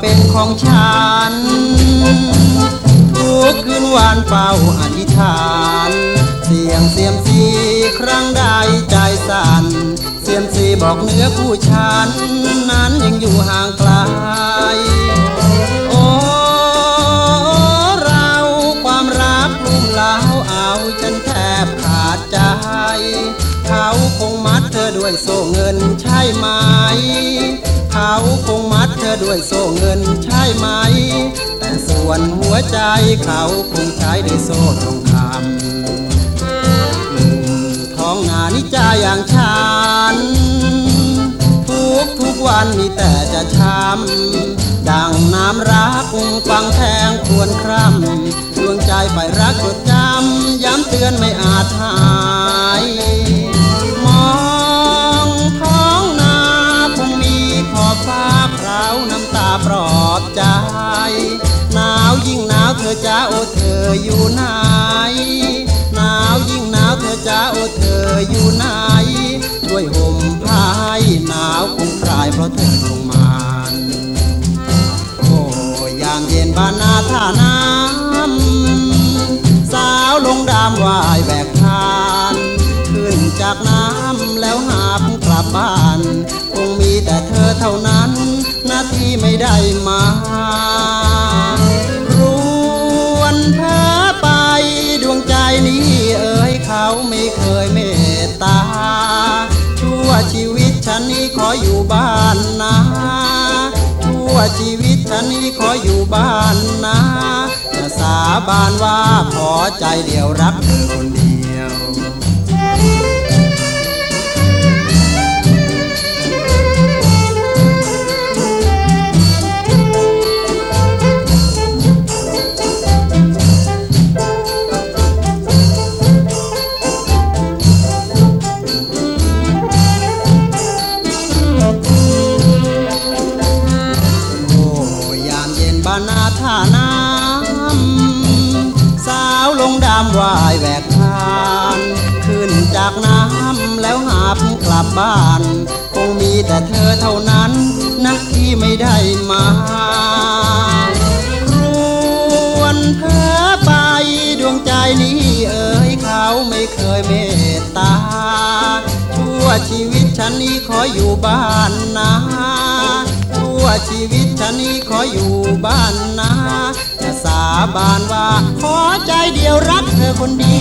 เป็นของฉัน ทุกคืนวานเฝ้าอธิษฐาน เสียงเสียมซีครั้งใดใจสั่น เสียมซีบอกเนื้อคู่ฉัน นั้นยังอยู่ห่างไกล โอ้เราความรักลุ่มเล้าเอาฉันแทบขาดใจ เขาคงมัดเธอด้วยโซ่เงินใช่ไหม เขาคงมัดเธอด้วยโซ่เงินใช่ไหม แต่ส่วนหัวใจเขาคงใช้ด้วยโซ่ทองคำหนุ่มท้องนานิจาอย่างฉัน ทุกทุกวันมีแต่จะช้ำดังน้ำรักฟังแทงควรคร่ำดวงใจไปรักจดจำย้ำเตือนไม่อาจหา อจ้าโอเธออยู่ไหนหนาวยิ่งหนาวเธอจ้าโอเธออยู่ไหนช่วยห่มผ้าให้หนาวคงคลายเพราะเธอลงมานโอ้ยามเย็นบ้านนา ไม่เคยเมตตา ชั่วชีวิตฉันนี้ขออยู่บ้านนาชั่วชีวิตฉันนี้ขออยู่บ้านนาจะสาบานว่าขอใจเดียวรักเธอ วายแหวกทานขึ้นจากน้ำแล้วหาบกลับบ้าน คงมีแต่เธอเท่านั้นนะที่ไม่ได้มาครวนเธอไปดวงใจนี้เอ่ยเขาไม่เคยเมตตา ชั่วชีวิตฉันนี้ขออยู่บ้านนาชั่วชีวิต นี้ขออยู่บ้านนาจะสาบานว่า ขอใจเดียวรักเธอคนเดี